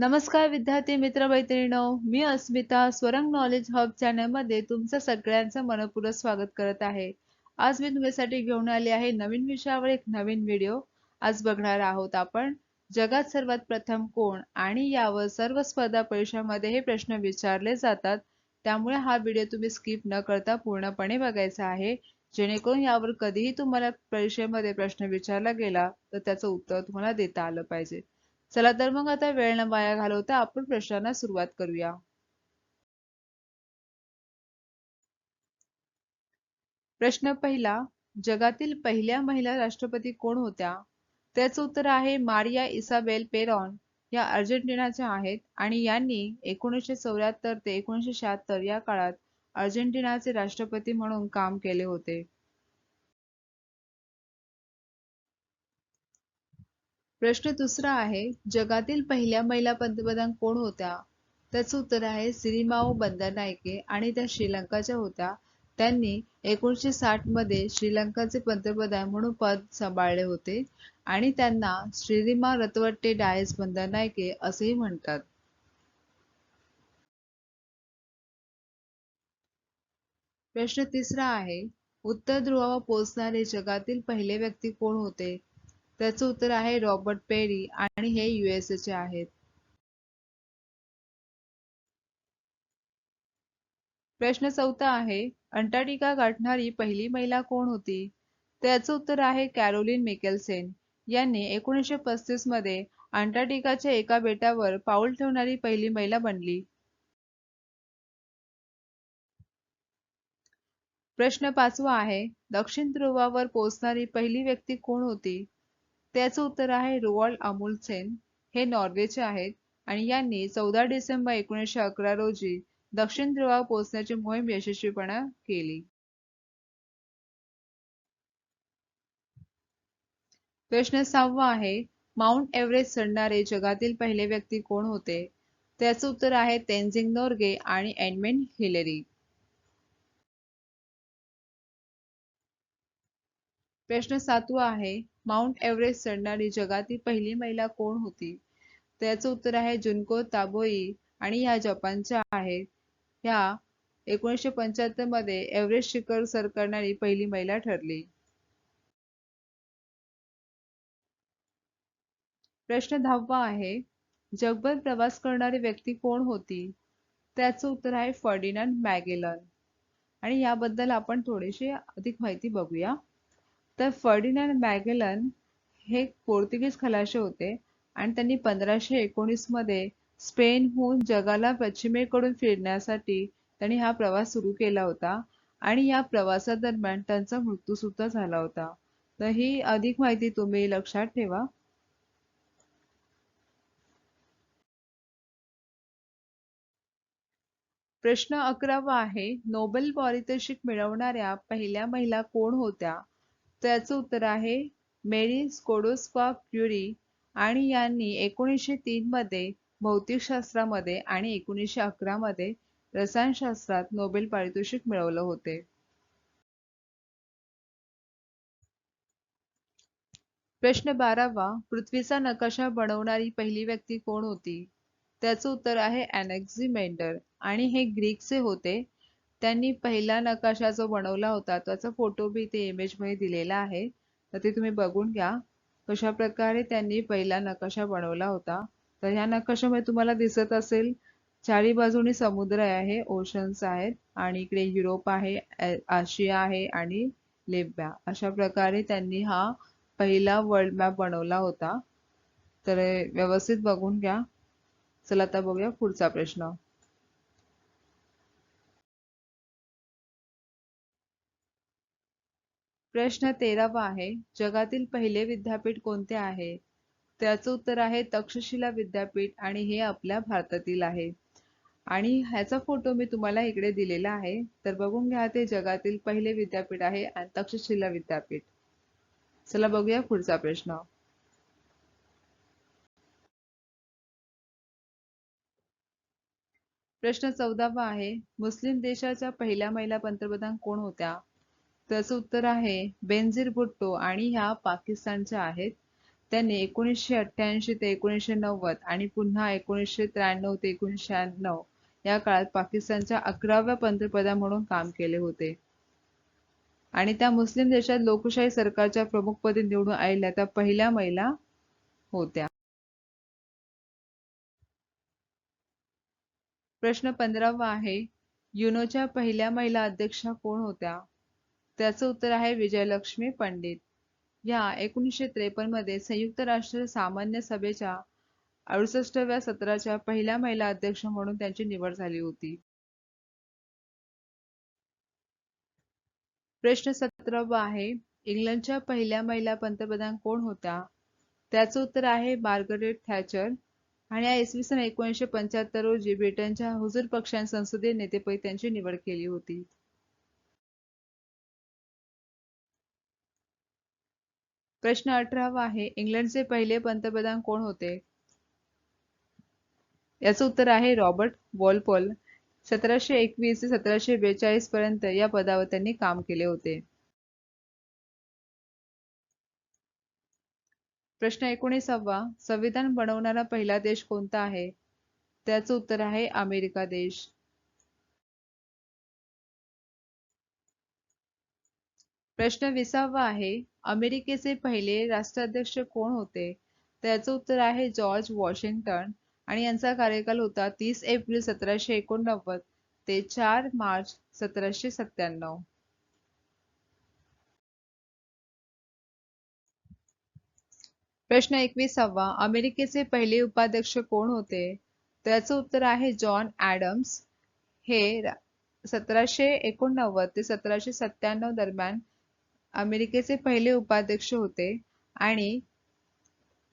नमस्कार विद्यार्थी मित्र मैत्रिणो मी अस्मिता स्वरंग नॉलेज हब चॅनलमध्ये तुमचं सगळ्यांचं मनपूर्वक स्वागत करत आहे. आज मी तुमच्यासाठी घेऊन आले आहे नवीन विषयावर एक नवीन व्हिडिओ आज बघणार आहोत आपण जगात सर्वात प्रथम कोण आणि यावर सर्व स्पर्धा परीक्षांमध्ये हे प्रश्न विचारले जातात. त्यामुळे हा व्हिडिओ तुम्ही स्किप न करता पूर्णपणे बघायचा आहे. जेणेकरून यावर कधीही तुम्हाला परीक्षेमध्ये प्रश्न विचारला गेला तर त्याचं उत्तर तुम्हाला देता आलं पाहिजे. चला तर मग आता वेळ न वाया घालवता आपण प्रश्नांना सुरुवात करूया. प्रश्न पहिला जगातील पहिल्या महिला राष्ट्रपती कोण होत्या? त्याचं उत्तर आहे मारिया इसाबेल पेरॉन. या अर्जेंटिनाच्या आहेत आणि यांनी एकोणीसशे चौऱ्याहत्तर ते एकोणीसशे शहात्तर या काळात अर्जेंटिनाचे राष्ट्रपती म्हणून काम केले होते. प्रश्न दुसरा आहे जगातील पहिल्या महिला पंतप्रधान कोण होत्या? त्याचं उत्तर आहे सिरिमाओ बंदरनायके आणि त्या श्रीलंकाच्या होत्या. त्यांनी एकोणीसशे साठमध्ये श्रीलंकाचे पंतप्रधान म्हणून पद सांभाळले होते आणि त्यांना श्रीरिमा रतवट्टे डायस बंदरनायके असेही म्हणतात. प्रश्न तिसरा आहे उत्तर ध्रुवावर पोहोचणारे जगातील पहिले व्यक्ती कोण होते? त्याचं उत्तर आहे रॉबर्ट पेरी आणि हे चे आहेत. प्रश्न चौथा आहे अंटार्क्टिका गाठणारी पहिली महिला कोण होती? त्याचं उत्तर आहे कॅरोलिन मेकेलसेन. यांनी एकोणीसशे पस्तीसमध्ये अंटार्क्टिकाच्या एका बेटावर पाऊल ठेवणारी पहिली महिला बनली. प्रश्न पाचवा आहे दक्षिण ध्रुवावर पोहोचणारी पहिली व्यक्ती कोण होती? त्याचं उत्तर आहे रोवाल्ड अमुलसेन हे नॉर्वेचे आहेत आणि यांनी चौदा डिसेंबर एकोणीसशे अकरा रोजी दक्षिण ध्रुवावर पोहोचण्याची मोहीम यशस्वीपणे केली. प्रश्न सहावा आहे माउंट एव्हरेस्ट चढणारे जगातील पहिले व्यक्ती कोण होते? त्याचं उत्तर आहे तेन्झिंग नोर्गे आणि एडमिन हिलेरी. प्रश्न सातवा आहे माउंट एव्हरेस्ट चढणारी जगातील पहिली महिला कोण होती? त्याचं उत्तर आहे जुनको ताबोई आणि ह्या जपानच्या आहेत ह्या एकोणीसशे पंच्याहत्तरमध्ये एव्हरेस्ट शिखर सर करणारी पहिली महिला ठरली. प्रश्न दहावा आहे जगभर प्रवास करणारी व्यक्ती कोण होती? त्याचं उत्तर आहे फर्डिनांड मॅगेलन. आणि याबद्दल आपण थोडीशी अधिक माहिती बघूया. तर फर्डिनांड मॅगेलन हे पोर्तुगीज खलाशी होते आणि त्यांनी पंधराशे एकोणीसमध्ये स्पेनहून जगाला पश्चिमेकडून फिरण्यासाठी त्यांनी हा प्रवास सुरू केला होता आणि या प्रवासादरम्यान त्यांचा मृत्यू सुद्धा झाला होता. तर ही अधिक माहिती तुम्ही लक्षात ठेवा. प्रश्न अकरावा आहे नोबेल पारितोषिक मिळवणाऱ्या पहिल्या महिला कोण होत्या? त्याचं उत्तर आहे मेरी स्कोडोस्कॉ क्युरी आणि यांनी एकोणीसशे तीन मध्ये भौतिकशास्त्रामध्ये आणि एकोणीसशे अकरा मध्ये रसायनशास्त्रात नोबेल पारितोषिक मिळवलं होते. प्रश्न बारावा पृथ्वीचा नकाशा बनवणारी पहिली व्यक्ती कोण होती? त्याचं उत्तर आहे अनेक्झिमेंडर आणि हे ग्रीकचे होते. त्यांनी पहिला नकाशा जो बनवला होता त्याचा फोटो बी ते इमेजमध्ये दिलेला आहे. तर ते तुम्ही बघून घ्या. कशा प्रकारे त्यांनी पहिला नकाशा बनवला होता. तर ह्या नकाशामध्ये तुम्हाला दिसत असेल चारी बाजूनी समुद्र आहे ओशन्स आहेत आणि इकडे युरोप आहे आशिया आहे आणि लेब्या. अशा प्रकारे त्यांनी हा पहिला वर्ल्ड मॅप बनवला होता. तर व्यवस्थित बघून घ्या. चला आता बघूया पुढचा प्रश्न. प्रश्न तेरावा आहे जगातील पहिले विद्यापीठ कोणते आहे? त्याचं उत्तर आहे तक्षशिला विद्यापीठ आणि हे आपल्या भारतातील आहे. आणि ह्याचा फोटो मी तुम्हाला इकडे दिलेला आहे. तर बघून घ्या ते जगातील पहिले विद्यापीठ आहे तक्षशिला विद्यापीठ. चला बघूया पुढचा प्रश्न. प्रश्न चौदावा आहे मुस्लिम देशाच्या पहिल्या महिला पंतप्रधान कोण होत्या? त्याचं उत्तर आहे बेनझीर भुट्टो आणि ह्या पाकिस्तानच्या आहेत. त्यांनी एकोणीसशे अठ्ठ्याऐंशी ते एकोणीसशे नव्वद आणि पुन्हा एकोणीसशे त्र्याण्णव ते एकोणीसशे शहाण्णव या काळात पाकिस्तानच्या अकराव्या पंतप्रधान म्हणून काम केले होते. आणि त्या मुस्लिम देशात लोकशाही सरकारच्या प्रमुखपदी निवडून आलेल्या त्या पहिल्या महिला होत्या. प्रश्न पंधरावा आहे युनोच्या पहिल्या महिला अध्यक्षा कोण होत्या? त्याचं उत्तर आहे विजयलक्ष्मी पंडित. या एकोणीसशे त्रेपन्नमध्ये संयुक्त राष्ट्र सामान्य सभेच्या अडुसष्टव्या सत्राच्या पहिल्या महिला अध्यक्ष म्हणून त्यांची निवड झाली होती. प्रश्न सतरावा आहे इंग्लंडच्या पहिल्या महिला पंतप्रधान कोण होत्या? त्याचं उत्तर आहे मार्गरेट थॅचर आणि या इसवी सन एकोणीसशे पंच्याहत्तर रोजी ब्रिटनच्या हुजूर पक्षाने संसदीय नेतेपदी त्यांची निवड केली होती. प्रश्न अठरावा आहे इंग्लंडचे पहिले पंतप्रधान कोण होते? याचं उत्तर आहे रॉबर्ट वॉलपॉल. सतराशे एकवीस ते सतराशे बेचाळीस पर्यंत या पदावर त्यांनी काम केले होते. प्रश्न एकोणीसावा संविधान बनवणारा पहिला देश कोणता आहे? त्याचं उत्तर आहे अमेरिका देश. प्रश्न विसावा आहे. अमेरिकेचे पहिले राष्ट्राध्यक्ष कोण होते? त्याचं उत्तर आहे जॉर्ज वॉशिंग्टन आणि यांचा कार्यकाल होता तीस एप्रिल सतराशे एकोणनव्वद ते चार मार्च सतराशे सत्त्याण्णव. प्रश्न एकविसावा. अमेरिकेचे पहिले उपाध्यक्ष कोण होते? त्याचं उत्तर आहे जॉन ऍडम्स हे सतराशे एकोणनव्वद ते सतराशे सत्त्याण्णव दरम्यान अमेरिकेचे पहिले उपाध्यक्ष होते आणि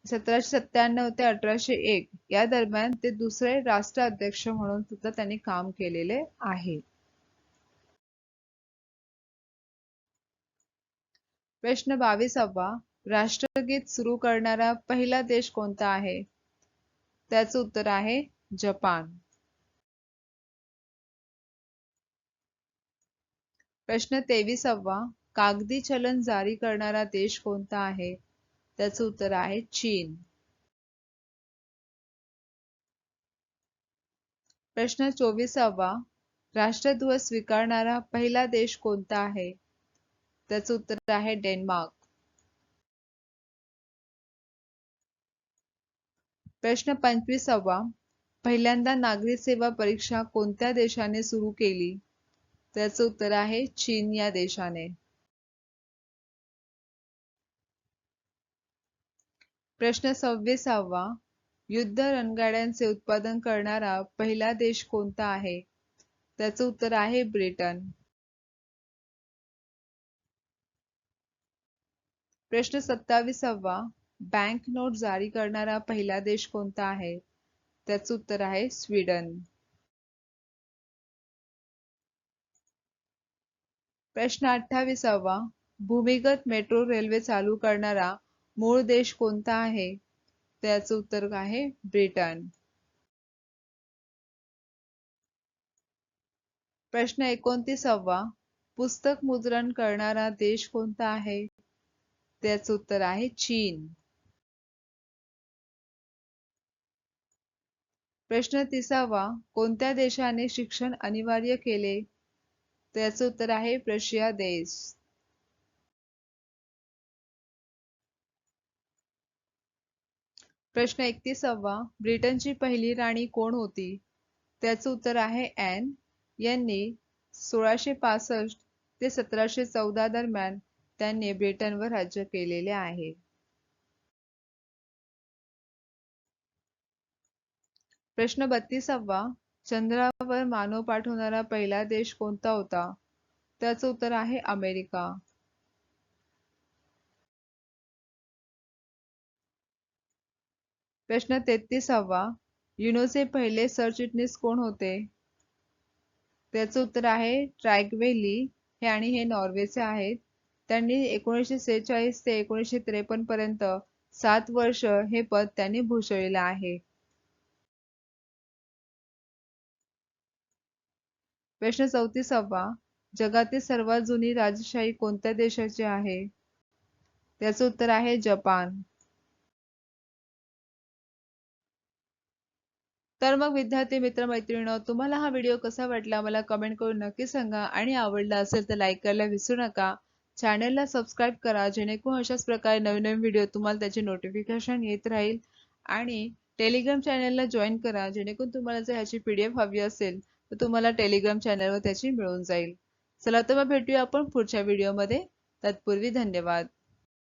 सतराशे सत्त्याण्णव ते अठराशे एक या दरम्यान ते दुसरे राष्ट्राध्यक्ष म्हणून सुद्धा त्यांनी काम केलेले आहे. प्रश्न बावीसावा. राष्ट्रगीत सुरू करणारा पहिला देश कोणता आहे? त्याचं उत्तर आहे जपान. प्रश्न तेवीसावा. कागदी चलन जारी करणारा देश कोणता आहे? त्याचं उत्तर आहे चीन. प्रश्न चोवीसावा. राष्ट्रध्वज स्वीकारणारा पहिला देश कोणता आहे? त्याचं उत्तर आहे डेन्मार्क. प्रश्न पंचवीसावा. पहिल्यांदा नागरी सेवा परीक्षा कोणत्या देशाने सुरू केली? त्याचं उत्तर आहे चीन या देशाने. प्रश्न सव्वीसावा. युद्ध रणगाड्यांचे उत्पादन करणारा पहिला देश कोणता आहे? त्याचं उत्तर आहे ब्रिटन. प्रश्न सत्तावीसावा. बँक नोट जारी करणारा पहिला देश कोणता आहे? त्याचं उत्तर आहे स्वीडन. प्रश्न अठ्ठावीसावा. भूमिगत मेट्रो रेल्वे चालू करणारा मूळ देश कोणता आहे? त्याचं उत्तर आहे ब्रिटन. प्रश्न एकोणतीसावा. पुस्तक मुद्रण करणारा देश कोणता आहे? त्याचं उत्तर आहे चीन. प्रश्न तिसावा. कोणत्या देशाने शिक्षण अनिवार्य केले? त्याचं उत्तर आहे प्रशिया देश. प्रश्न एकतीसावा. ब्रिटनची पहिली राणी कोण होती? त्याचं उत्तर आहे ॲन यांनी सोळाशे पासष्ट ते सतराशे चौदा दरम्यान त्यांनी ब्रिटनवर राज्य केलेले आहे. प्रश्न बत्तीसावा. चंद्रावर मानव पाठवणारा पहिला देश कोणता होता? त्याचं उत्तर आहे अमेरिका. प्रश्न तेहतीसावा. युनोचे पहिले सरचिटणीस कोण होते? त्याचं उत्तर आहे ट्रॅगवेली हे आणि हे नॉर्वेचे आहेत. त्यांनी एकोणीसशे सेहेचाळीस ते एकोणीसशे त्रेपन्न पर्यंत सात वर्ष हे पद त्यांनी भूषविलं आहे. प्रश्न चौतीसावा. जगातील सर्वात जुनी राजशाही कोणत्या देशाची आहे? त्याचं उत्तर आहे जपान. तर मग विद्यार्थी मित्रमैत्रिणींनो तुम्हाला हा व्हिडिओ कसा वाटला मला कमेंट करून नक्की सांगा. आणि आवडला असेल तर लाईक करायला विसरू नका. चॅनलला सबस्क्राईब करा जेणेकरून अशाच प्रकारे नवीन नवीन व्हिडिओ तुम्हाला त्याचे नोटिफिकेशन येत राहील. आणि टेलिग्राम चॅनलला जॉईन करा जेणेकरून तुम्हाला जर ह्याची पी डी एफ हवी असेल तर तुम्हाला टेलिग्राम चॅनलवर त्याची मिळून जाईल. चला तर मग भेटूया आपण पुढच्या व्हिडिओमध्ये तत्पूर्वी धन्यवाद.